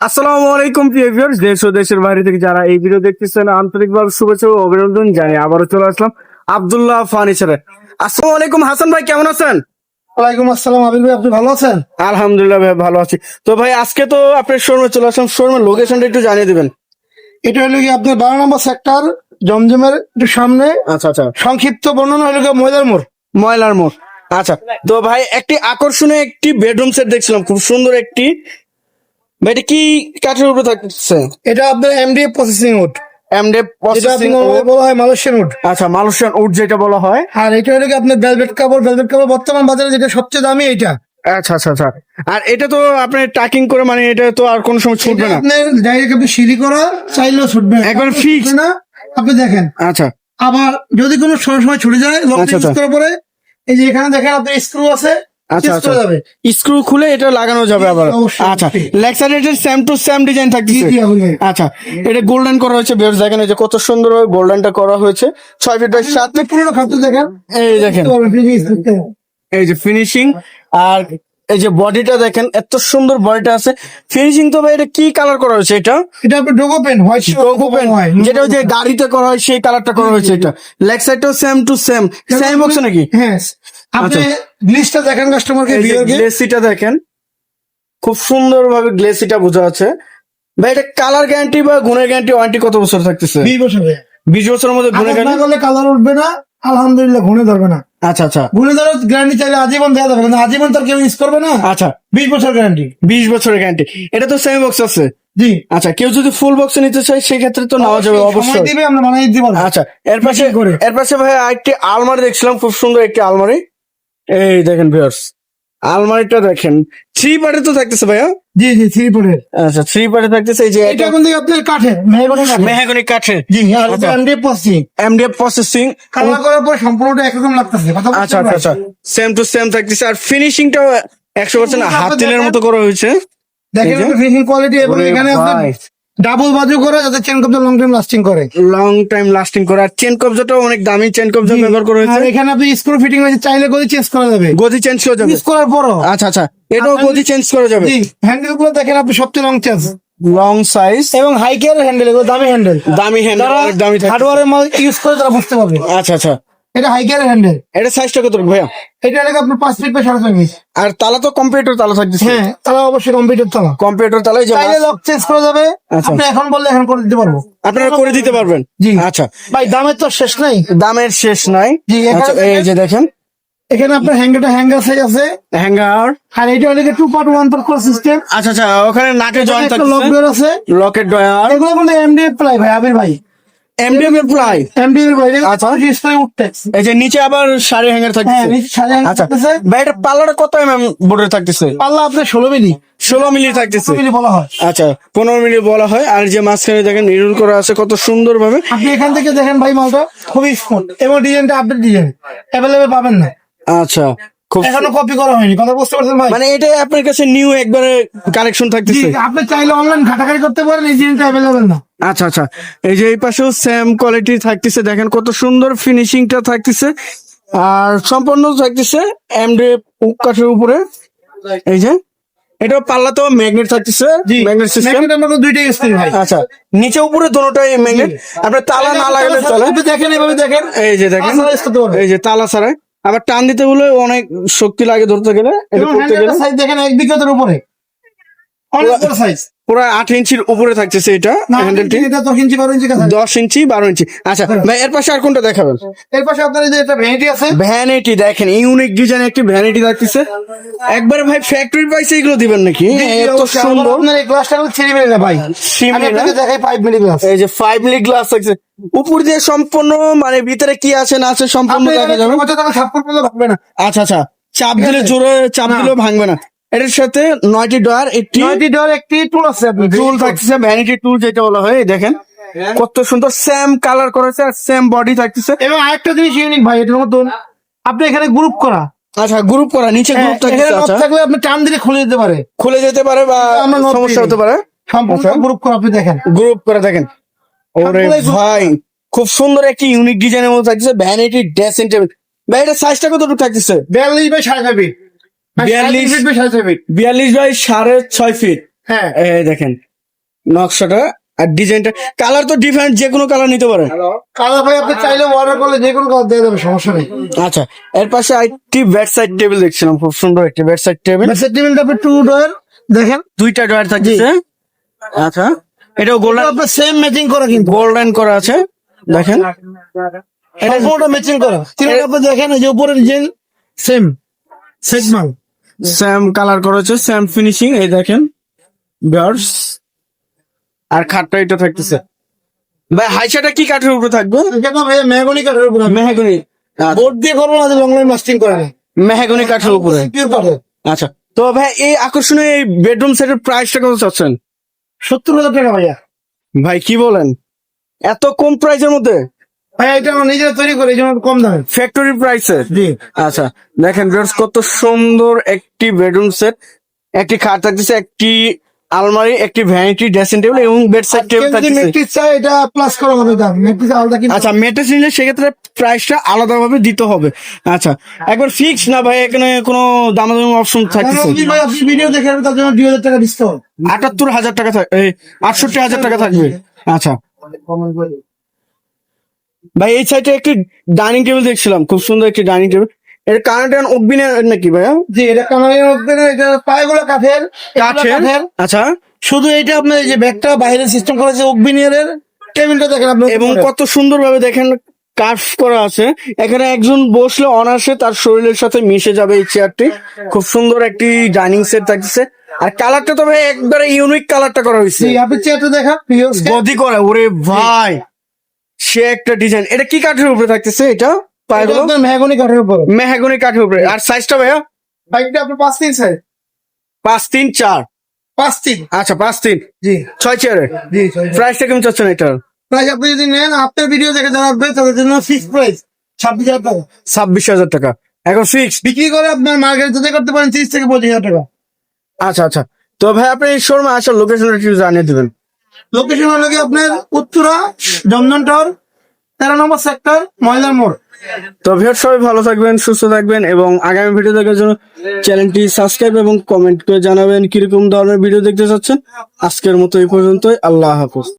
আসসালামু আলাইকুম প্রিয় ভিউয়ার্স দেশ ও দেশের বাইরে থেকে যারা এই ভিডিও দেখতেছেন আন্তরিকভাবে শুভেচ্ছা ও অভিনন্দন জানি আবারও চলে আসলাম আব্দুল্লাহ ফার্নিচারে আসসালামু আলাইকুম হাসান ভাই কেমন আছেন? ওয়ালাইকুম আসসালাম আবির ভাই আপনি ভালো আছেন? আলহামদুলিল্লাহ ভাই ভালো আছি। তো ভাই আজকে তো আপনার শোরুমে চলে আসলাম। শোরুমের লোকেশনটা একটু জানিয়ে দিবেন। এটা হলো কি আপনার বারো নম্বর সেক্টর জমজমের একটু সামনে। আচ্ছা আচ্ছা। সংক্ষিপ্ত বর্ণনা হলো গিয়ে ময়দার মোড়। ময়লার মোড়। আচ্ছা তো ভাই একটি আকর্ষণীয় একটি বেডরুম সেট দেখছিলাম। খুব সুন্দর একটি এটা কি কাঠের উপরে থাকছে? এটা আপনার এমডিএ প্রসেসিং উড এমডে যেটা আপনার বলা হয় মালয়েশিয়ান উড আচ্ছা মালয়েশিয়ান উড যেটা বলা হয়। আর এটা হলো কি আপনার ভেলভেট কাপড় ভেলভেট কাপড় বর্তমান বাজারে যেটা সবচেয়ে দামি এটা আচ্ছা আচ্ছা আচ্ছা। আর এটা তো আপনার টাকিং করে মানে এটা তো আর কোনো সময় ছুটবে না। আপনার ডাইরেক্ট আপনি সিঁড়ি করা চাইলেও ছুটবে না। একবার। ছুটবে না। আপনি দেখেন। আচ্ছা। আবার যদি কোনো সময় ছুটে যায় লক আচ্ছা, আচ্ছা। করার পরে এই যে এখানে দেখেন আপনার স্ক্রু আছে। আচ্ছা, আচ্ছা। স্ক্রু খুলে এটা লাগানো যাবে আবার অবশ্যই, আচ্ছা অবশ্যই। Leg same to same design ভাই। আচ্ছা এটা গোল্ডেন করা হয়েছে বেশ দেখেন এই যে কত সুন্দর ভাবে গোল্ডেনটা করা হয়েছে ছয় ফিট বাই সাত ফিট পুরোনো খাদ্য দেখেন এই দেখেন। এই যে ফিনিশিং আর এই যে বডিটা দেখেন এত সুন্দর বডিটা আছে। ফিনিশিং তো ভাই এটা কি কালার করা হয়েছে এটা? এটা আপনার ডোগো পেন হোয়াইট ওপেন যেটা ওই যে গাড়িতে করা হয় সেই কালারটা করা হয়েছে এটা। লেগ সাইডটাও same to same same box নাকি? হ্যাঁ আপনি গ্লিসটা দেখেন কাস্টমারকে গ্লেসিটা দেখেন খুব সুন্দর ভাবে গ্লেসিটা বোঝা আছে ভাই এটা কালার গ্যারান্টি বা গুণের গ্যারান্টি ওয়ারেন্টি কত বছর থাকতেছে? 20 বছরে বিশ বছরের মধ্যে গুণের গ্যারান্টি কালার উঠবে না আলহামদুলিল্লাহ ঘুরে ধরবে না। আচ্ছা আচ্ছা। ভুলে ধরো গ্যারান্টি চাইলে আজীবন দেওয়া যাবে কিন্তু আজীবন তার কেউ ইউজ করবে না। আচ্ছা। 20 বছর গ্যারান্টি বিশ বছরের গ্যারান্টি এটা তো সেম বক্স আছে। জি। আচ্ছা কেউ যদি ফুল বক্স নিতে চায় সেক্ষেত্রে তো নেওয়া যাবে অবশ্যই। দিবে আমরা মানে দিব না। আচ্ছা এর পাশে বেশি। এর পাশে ভাই আরেকটি আলমারি দেখছিলাম খুব সুন্দর একটি আলমারি। এই দেখেন ভিউয়ার্স আলমারিটা দেখেন থ্রি পার্টে তো থাকতেছে ভাইয়া? জি জি থ্রি পরে আচ্ছা থ্রি পার্টে থাকতেছে এই যে এটা কিন্তু আপনার কাঠের মেহগনি কাঠের। মেহাগনি কাঠে জি আর আচ্ছা। এমডি পসি এমডিএফ প্রসেসিং কালার করার পর সম্পূর্ণটা একরকম লাগতেছে কথা আচ্ছা আচ্ছা আচ্ছা। সেম টু সেম থাকতেছে আর ফিনিশিংটাও একশো পার্সেন্ট হাতিলের মতো করা হয়েছে। দেখেন ফিনিশিং কোয়ালিটি এবং এখানে আপনার। ডাবল বাজু করা যাতে চেন কপটা লং টাইম লাস্টিং করে। লং টাইম লাস্টিং করে। আর চেন কবজাটাও অনেক দামি চেন কবজা ব্যবহার করা হয়েছে। এখানে আপনি স্ক্রু ফিটিং হয়েছে চাইলে গদি চেঞ্জ করা যাবে। গদি চেঞ্জ করা যাবে। ইউজ করার পরও। আচ্ছা আচ্ছা। এটাও গদি চেঞ্জ করা যাবে। হ্যান্ডেলগুলো দেখেন আপনি সবচেয়ে লং চেঞ্জ লং সাইজ এবং হাই কেয়ার হ্যান্ডেল দামি হ্যান্ডেল দামি হ্যান্ডেল দামি থাকে। হার্ডওয়ারের মাল ইউজ করে তারা বুঝতে পারবে। আচ্ছা আচ্ছা। এটা হাই কেয়ার হ্যান্ডেল এটা সাইজটা কত ভাইয়া? এটা লাগে আপনার পাঁচ ফিট বা সাড়ে ফিট আর তালা তো কম্পিউটার তালা থাকতেছে। হ্যাঁ তারা অবশ্যই কম্পিউটার চালা কম্পিউটার তালাই যে চাইলে লক চেঞ্জ করা যাবে। আচ্ছা। আপনি এখন বললে এখন করে দিতে পারব। আপনারা করে দিতে পারবেন। জি। আচ্ছা। ভাই দামের তো শেষ নাই। দামের শেষ নাই। জি, আচ্ছা এই যে দেখেন। এখানে আপনার হ্যাঙ্গারটা হ্যাঙ্গার সাইজ আছে। হ্যাঙ্গার আর এটা হলে টু পার্ট ওয়ান পার্ট করে সিস্টেম আচ্ছা আচ্ছা ওখানে নাটে জয়েন্ট লক ডোর আছে। লকেট ডয়ার এগুলো কিন্তু এমডিএফ প্লাই ভাই আবির ভাই। এমডিএম এর প্লাই এমডিএফ ভাই আচ্ছা। আচ্ছা। উঠতে এই যে নিচে আবার শাড়ি হ্যাঙ্গার হ্যাঁ থাকতেছে সাজা আচ্ছা। থাকতেছে। পাল্লাটা কত এমএম বোর্ডে থাকতেছে? পাল্লা আপনার ষোলো মিলি। ষোলো মিলি থাকতেছে। মিলি বলা হয়। আচ্ছা পনেরো মিনিট বলা হয়। আর যে মাঝখানে দেখেন নিরুল করা আছে কত সুন্দর ভাবে আপনি এখান থেকে দেখেন ভাই মালটা খুবই স্মুথ এবং ডিজাইনটা আপডেট ডিজাইন অ্যাভেলেবেল পাবেন না। আচ্ছা এখনও কপি করা হয়নি। কথা বুঝতে পারছেন ভাই? মানে এটা আপনার কাছে নিউ একবারে কালেকশন থাকতেছে? আপনি চাইলে অনলাইন ঘাটাঘাটি করতে পারেন এই জিনিসটা অ্যাভেলেবেল না। আচ্ছা আচ্ছা। এই যে এই পাশেও সেম কোয়ালিটি থাকতেছে। দেখেন কত সুন্দর ফিনিশিংটা থাকতেছে। আর সম্পূর্ণ থাকতেছে এমডি কাঠের উপরে। এই যে এটা পাল্লা তো ম্যাগনেট থাকতেছে ম্যাগনেট সিস্টেম দুইটাই ভাই। আচ্ছা নিচে উপরে দুটোটাই ম্যাগনেট আপনার তালা না লাগালে চলে। আপনি দেখেন এভাবে দেখেন এই যে দেখেন। এই যে তালা ছাড়া আবার টান দিতে বলে অনেক শক্তি লাগে ধরতে গেলে এটা করতে গেলে। সাইজ দেখেন এক বিঘতের উপরে। পুরো আট ইঞ্চির উপরে থাকতেছে এটা হ্যান্ডেলটি দশ ইঞ্চি বারো ইঞ্চি দশ ইঞ্চি বারো ইঞ্চি। আচ্ছা ভাই এর পাশে আর কোনটা দেখাবেন? এর পাশে আপনার যে একটা ভ্যানিটি আছে। ভ্যানিটি দেখেন ইউনিক ডিজাইন একটি ভ্যানিটি থাকতেছে একবার ভাই ফ্যাক্টরি পাইছে এগুলো দিবেন নাকি? এত অবশ্যই, আমার সুন্দর। আপনার এই গ্লাসটা মিলি না ভাই। আমি আপনাকে দেখাই ফাইভ মিলি গ্লাস এই যে ফাইভ মিলি গ্লাস থাকছে উপর দিয়ে সম্পূর্ণ মানে ভিতরে কি আছে না আছে সম্পূর্ণ দেখা যাবে। কত টাকা ছাপ্পান্ন পর্যন্ত ভাববে না। আচ্ছা আচ্ছা চাপ দিলে জোরে চাপ। দিলেও ভাঙবে না। এটার সাথে নয়টি ডয়ার একটি নয়টি ডোর একটি টুল আছে টুল থাকতেছে ভ্যানিটি টুল যেটা বলা হয় দেখেন। কত সুন্দর সেম কালার করেছে আর সেম বডি থাকতেছে। এবং আরেকটা জিনিস ইউনিক ভাই এটার মতন আপনি এখানে গ্রুপ করা। আচ্ছা গ্রুপ করা নিচে হ্যাঁ, গ্রুপ থাকতেছে lock আচ্ছা। থাকলে আপনি টান দিলে খুলে যেতে পারে। খুলে যেতে পারে বা সমস্যা হতে পারে। সম্পূর্ণ আচ্ছা। গ্রুপ করা আপনি দেখেন। গ্রুপ করে দেখেন। ওরে ভাই খুব সুন্দর একটি ইউনিক ডিজাইনের মধ্যে থাকতেছে ভ্যানিটি ড্রেসিং টেবিল ভাই এটা সাইজটা কতটুকু থাকতেছে? বিয়াল্লিশ বাই সাড়ে ছয় ফিট 42 ফিট বাই সাড়ে ছয় ফিট বিয়াল্লিশ বাই সাড়ে ছয় ফিট হ্যাঁ। এই দেখেন নকশাটা আর ডিজাইনটা কালার তো ডিফারেন্ট যে কোনো কালার নিতে পারে কালার ভাই আপনি চাইলে অর্ডার করলে যে কোনো কালার দিয়ে দেবে সমস্যা নেই। আচ্ছা এর পাশে আরেকটি বেড সাইড টেবিল দেখছিলাম খুব সুন্দর একটি বেড সাইড টেবিল মেসেজ টেবিলটা আপনি টু ডোর দেখেন। দুইটা ডয়ার থাকছে। আচ্ছা এটাও এটা গোল্ডেন আপনার সেম ম্যাচিং করা কিন্তু। গোল্ডেন করা আছে দেখেন। এটা পুরোটা ম্যাচিং করা। তিনটা আপনি দেখেন এই যে উপরে ডিজাইন সেম সেট মাল। স্যাম কালার করা হচ্ছে স্যাম ফিনিশিং এই দেখেন। গার্স আর খাটটা এটা থাকতেছে। ভাই হাইসাটা কি কাঠের উপরে থাকবে? মেহগনি কাঠের উপরে মেহাগনি। বোর্ড দিয়ে করব না লং লাইন মাস্টিং করে না মেহাগনি কাঠের উপরে। আচ্ছা। তো ভাই এই আকর্ষণীয় এই বেডরুম সেটের প্রাইসটা কত চাচ্ছেন? সত্তর হাজার টাকা ভাইয়া। ভাই কি বলেন? এত কম প্রাইসের মধ্যে? ভাইয়া এটা আমরা নিজেরা তৈরি করি এই জন্য কম দামে। ফ্যাক্টরি প্রাইসে জি। আচ্ছা দেখেন ভিউয়ার্স কত সুন্দর একটি বেডরুম সেট একটি খাট থাকতেছে একটি আলমারি একটি ভ্যানিটি ড্রেসিং টেবিল এবং বেড সাইড টেবিল থাকতেছে। মেট্রিক চাই এটা প্লাস করা হবে দাম। মেট্রিক আলাদা কিন্তু। আচ্ছা নিলে সেক্ষেত্রে প্রাইসটা আলাদাভাবে দিতে হবে। আচ্ছা একবার ফিক্স না ভাই এখানে কোনো দামাদামি অপশন থাকতেছে? আপনি ভাই আপনি ভিডিও দেখে তার জন্য দুই হাজার টাকা ডিসকাউন্ট আটাত্তর হাজার টাকা আটষট্টি হাজার টাকা থাকবে। আচ্ছা। ভাই এই সাইডে একটি ডাইনিং টেবিল দেখছিলাম খুব সুন্দর একটি ডাইনিং টেবিল এটা কানাডিয়ান অগ্বিনের নাকি ভাইয়া জি এটা কামারের মধ্যে এটা পায়গুলো কাঠের কাঠের। আচ্ছা শুধু এটা আপনার এই যে ব্যাগটা বাইরে সিস্টেম করেছে অগ্বিনিয়ারের টেবিলটা দেখেন আপনি এবং কত সুন্দর ভাবে দেখেন কার্ভ করা আছে। এখানে একজন বসলে অনায়াসে তার শরীরের সাথে মিশে যাবে এই চেয়ারটি খুব সুন্দর একটি ডাইনিং সেট থাকছে আর কালারটা তো ভাই একবারে ইউনিক কালারটা করা হয়েছে। আপনি চেয়ারটা দেখা গদি করা ওরে ভাই। সে একটা ডিজাইন এটা কি কাঠের উপরে থাকতেছে এটা? পায়গুলো কাঠের উপর। মেহাগনি কাঠের উপরে। আর সাইজটা ভাইয়া? বাইকটা আপনার পাঁচ তিন সাইজ পাঁচ তিন চার। পাঁচ তিন। আচ্ছা পাঁচ তিন। জি। ছয় চেয়ারে জি প্রাইসটা কেমন চাচ্ছেন এটার প্রাইস আপনি যদি নেন আপনার ভিডিও দেখে জানাবে তাদের জন্য ফিক্স প্রাইস ছাব্বিশ হাজার টাকা। ছাব্বিশ হাজার টাকা। এখন ফিক্স বিক্রি করে আপনার মার্কেট যদি করতে পারেন তিরিশ থেকে পঁচিশ হাজার টাকা। আচ্ছা আচ্ছা। তো ভাই আপনি এই শোরুমে আসার লোকেশনটা একটু জানিয়ে দিবেন। লোকেশন হলো কি আপনার উত্তরা জমদন টাওয়ার তেরো নম্বর সেক্টর ময়লার মোড়। তো ভিউয়ার সবাই ভালো থাকবেন, সুস্থ থাকবেন এবং আগামী ভিডিও দেখার জন্য চ্যানেলটি সাবস্ক্রাইব এবং কমেন্ট করে জানাবেন কীরকম ধরনের ভিডিও দেখতে চাচ্ছেন। আজকের মতো এই পর্যন্তই, আল্লাহ হাফিজ।